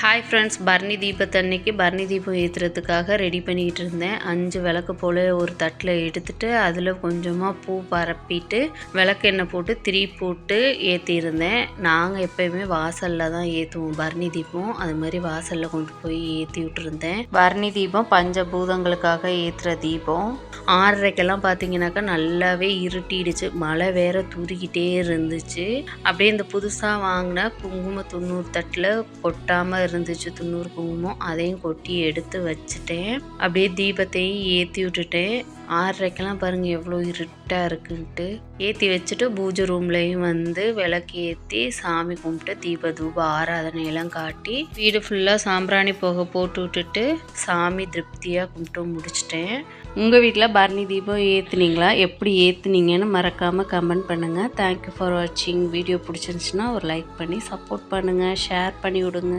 Hi friends Bharani தீபத்தன்னைக்கு பர்ணி தீபம் ஏற்றுறதுக்காக ready பண்ணிக்கிட்டு இருந்தேன். அஞ்சு விளக்கு போல் ஒரு தட்டில் எடுத்துட்டு அதில் கொஞ்சமாக பூ பரப்பிட்டு விளக்கெண்ணெய் போட்டு திரி போட்டு ஏற்றிருந்தேன் நாங்கள் எப்பயுமே வாசலில் தான் ஏற்றுவோம் பர்ணி தீபம். அது மாதிரி வாசலில் கொண்டு போய் ஏற்றி விட்டுருந்தேன். பர்ணி தீபம் பஞ்சபூதங்களுக்காக ஏற்றுற தீபம். ஆறரைக்கெல்லாம் பார்த்தீங்கன்னாக்கா நல்லாவே இருட்டிடுச்சு. மழை வேற தூரிக்கிட்டே இருந்துச்சு. அப்படியே இந்த புதுசாக வாங்கின குங்கும தொண்ணூறு தட்டில் கொட்டாமல் இருந்துச்சு. தொண்ணூறு குங்குமம். அதையும் கொட்டி எடுத்து வச்சுட்டேன். அப்படியே தீபத்தையும் ஏற்றி விட்டுட்டேன். ஆறரைக்கெல்லாம் பாருங்கள் எவ்வளோ இருட்டாக இருக்குன்ட்டு. ஏற்றி வச்சுட்டு பூஜை ரூம்லேயும் வந்து விளக்கு ஏற்றி சாமி கும்பிட்டு தீப தூப ஆராதனையெல்லாம் காட்டி வீடு ஃபுல்லாக சாம்பிராணி புகை போட்டு விட்டுட்டு சாமி திருப்தியாக கும்பிட்டு முடிச்சிட்டேன். உங்கள் வீட்டில் பரணி தீபம் ஏற்றுனீங்களா எப்படி ஏற்றுனீங்கன்னு மறக்காமல் கமெண்ட் பண்ணுங்கள் தேங்க்யூ ஃபார் வாட்சிங் வீடியோ பிடிச்சிருந்துச்சுன்னா ஒரு லைக் பண்ணி சப்போர்ட் பண்ணுங்கள் ஷேர் பண்ணி விடுங்க.